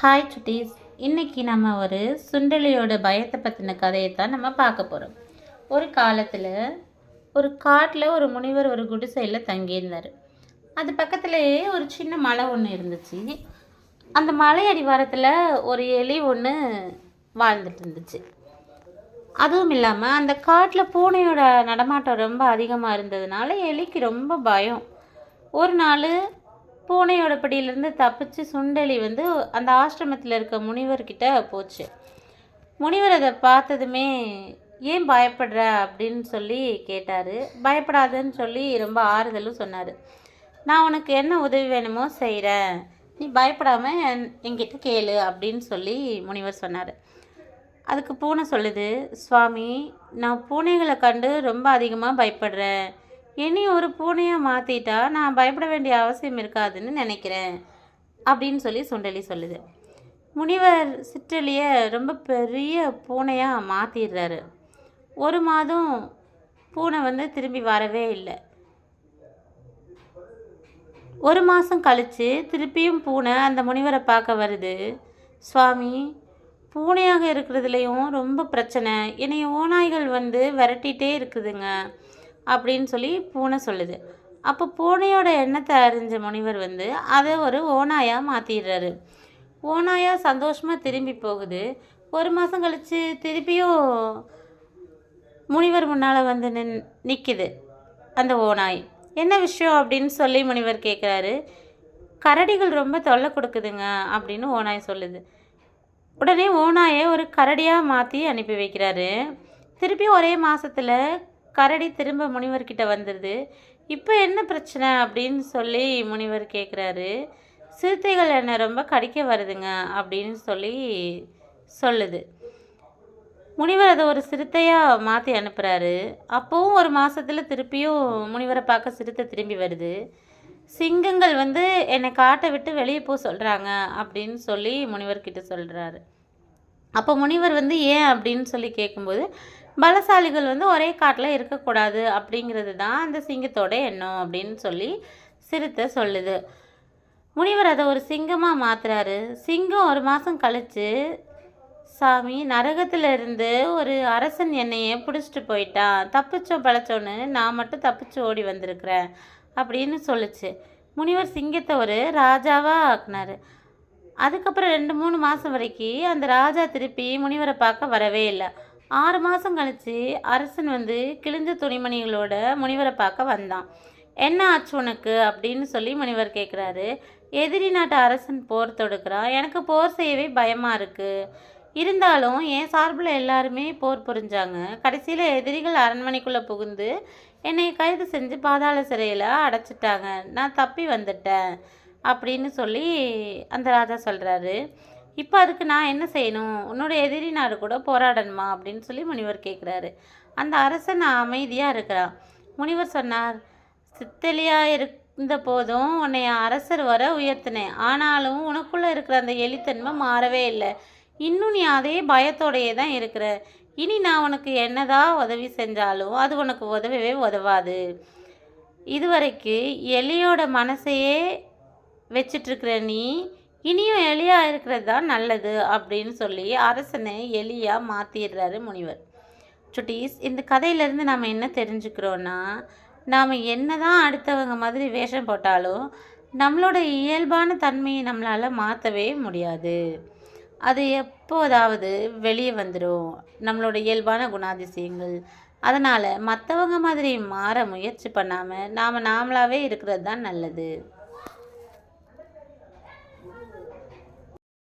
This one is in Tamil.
ஹாய் சுட்டீஸ் இன்றைக்கி நம்ம ஒரு சுண்டலியோட பயத்தை பற்றின கதையை தான் நம்ம பார்க்க போகிறோம் ஒரு காலத்தில் ஒரு காட்டில் ஒரு முனிவர் ஒரு குடிசையில் தங்கியிருந்தார். அது பக்கத்துலேயே ஒரு சின்ன மலை ஒன்று இருந்துச்சு. அந்த மலை அடிவாரத்தில் ஒரு எலி ஒன்று வாழ்ந்துட்டு இருந்துச்சு. அதுவும் இல்லாமல் அந்த காட்டில் பூனையோட நடமாட்டம் ரொம்ப அதிகமாக இருந்ததுனால எலிக்கு ரொம்ப பயம். ஒரு நாள் பூனையோட பிடியிலேருந்து தப்பிச்சு சுண்டலி வந்து அந்த ஆசிரமத்தில் இருக்க முனிவர்கிட்ட போச்சு. முனிவர் அதை பார்த்ததுமே ஏன் பயப்படுற? அப்படின்னு சொல்லி கேட்டார். பயப்படாதுன்னு சொல்லி ரொம்ப ஆறுதலும் சொன்னார். நான் உனக்கு என்ன உதவி வேணுமோ செய்கிறேன் நீ பயப்படாமல் என்- என்கிட்ட கேளு அப்படின்னு சொல்லி முனிவர் சொன்னார். அதுக்கு பூனை சொல்லுது சுவாமி நான் பூனைகளை கண்டு ரொம்ப அதிகமாக பயப்படுறேன். இனி ஒரு பூனையாக மாற்றிட்டா நான் பயப்பட வேண்டிய அவசியம் இருக்காதுன்னு நினைக்கிறேன் அப்படின்னு சொல்லி சுண்டலி சொல்லுது. முனிவர் சிற்றலியை ரொம்ப பெரிய பூனையாக மாற்றிடுறாரு ஒரு மாதம் பூனை வந்து திரும்பி வரவே இல்லை. ஒரு மாதம் கழித்து திருப்பியும் பூனை அந்த முனிவரை பார்க்க வருது. சுவாமி பூனையாக இருக்கிறதுலையும் ரொம்ப பிரச்சனை. என்னைய ஓநாய்கள் வந்து விரட்டிகிட்டே இருக்குதுங்க. அப்படின்னு சொல்லி பூனை சொல்லுது. அப்போ பூனையோட எண்ணத்தை அறிஞ்ச முனிவர் வந்து அதை ஒரு ஓனாயாக மாற்றிடுறாரு ஓனாயாக சந்தோஷமாக திரும்பி போகுது. ஒரு மாதம் கழித்து திருப்பியும் முனிவர் முன்னால் வந்து நின் நிற்கிது அந்த ஓநாய். என்ன விஷயம் அப்படின்னு சொல்லி முனிவர் கேட்குறாரு கரடிகள் ரொம்ப தொல்லை கொடுக்குதுங்க அப்படின்னு ஓனாய் சொல்லுது. உடனே ஓநாயை ஒரு கரடியாக மாற்றி அனுப்பி வைக்கிறாரு. திருப்பியும் ஒரே மாதத்தில் கரடி திரும்ப முனிவர்கிட்ட வந்துடுது இப்போ என்ன பிரச்சனை? அப்படின்னு சொல்லி முனிவர் கேட்குறாரு சிறுத்தைகள் என்னை ரொம்ப கடிக்க வருதுங்க அப்படின்னு சொல்லி சொல்லுது. முனிவர் அதை ஒரு சிறுத்தையாக மாற்றி அனுப்புகிறாரு அப்போவும் ஒரு மாதத்தில் திருப்பியும் முனிவரை பார்க்க சிறுத்தை திரும்பி வருது. சிங்கங்கள் வந்து என்னை காட்டை விட்டு வெளியே போக சொல்கிறாங்க அப்படின்னு சொல்லி முனிவர்கிட்ட சொல்கிறாரு அப்போ முனிவர் வந்து ஏன்? அப்படின்னு சொல்லி கேட்கும்போது பலசாலிகள் வந்து ஒரே காட்டில் இருக்கக்கூடாது அப்படிங்கிறது தான் அந்த சிங்கத்தோட எண்ணம் அப்படின்னு சொல்லி சிறுத்தை சொல்லுது. முனிவர் அதை ஒரு சிங்கமாக மாற்றுறாரு சிங்கம் ஒரு மாதம் கழித்து சாமி நரகத்திலிருந்து ஒரு அரசன் என்னையே பிடிச்சிட்டு போயிட்டான். தப்பிச்சோம் பழச்சோன்னு நான் மட்டும் தப்பிச்சு ஓடி வந்திருக்கிறேன் அப்படின்னு சொல்லுச்சு. முனிவர் சிங்கத்தை ஒரு ராஜாவாக ஆக்குனாரு. அதுக்கப்புறம் ரெண்டு மூணு மாதம் வரைக்கும் அந்த ராஜா திருப்பி முனிவரை பார்க்க வரவே இல்லை. ஆறு மாதம் கழித்து அரசன் வந்து கிழிஞ்ச துணிமணிகளோட முனிவரை பார்க்க வந்தான். என்ன ஆச்சு உனக்கு? அப்படின்னு சொல்லி முனிவர் கேட்குறாரு எதிரி நாட்டு அரசன் போர் தொடுக்கிறான் எனக்கு போர் செய்யவே பயமாக இருக்குது இருந்தாலும் என் சார்பில் எல்லாருமே போர் புரிஞ்சாங்க. கடைசியில் எதிரிகள் அரண்மனைக்குள்ளே புகுந்து என்னை கைது செஞ்சு பாதாள சிறையில் அடைச்சிட்டாங்க. நான் தப்பி வந்துட்டேன். அப்படின்னு சொல்லி அந்த ராஜா சொல்கிறாரு இப்போ அதுக்கு நான் என்ன செய்யணும்? உன்னோட எதிரி நாடு கூட போராடணுமா? அப்படின்னு சொல்லி முனிவர் கேட்குறாரு அந்த அரசன் அமைதியாக இருக்கிறான். முனிவர் சொன்னார் சித்தலியாக இருந்த போதும் உன்னை அரசர் வர உயர்த்தினேன். ஆனாலும் உனக்குள்ளே இருக்கிற அந்த எலித்தன்மை மாறவே இல்லை. இன்னும் நீ அதே பயத்தோடையே தான் இருக்கிற. இனி நான் உனக்கு என்னதான் உதவி செஞ்சாலும் அது உனக்கு உதவவே உதவாது. இதுவரைக்கு எலியோட மனசையே வச்சிட்ருக்கிற நீ இனியும் எலியாக இருக்கிறது தான் நல்லது அப்படின்னு சொல்லி அரசனை எலியாக மாற்றிடுறாரு முனிவர். சுட்டீஸ் இந்த கதையிலேருந்து நாம் என்ன தெரிஞ்சுக்கிறோன்னா நாம் என்ன தான் அடுத்தவங்க மாதிரி வேஷம் போட்டாலும் நம்மளோட இயல்பான தன்மையை நம்மளால் மாற்றவே முடியாது. அது எப்போதாவது வெளியே வந்துடும் நம்மளோட இயல்பான குணாதிசயங்கள். அதனால் மற்றவங்க மாதிரி மாற முயற்சி பண்ணாமல் நாம் நாமளாகவே இருக்கிறது தான் நல்லது.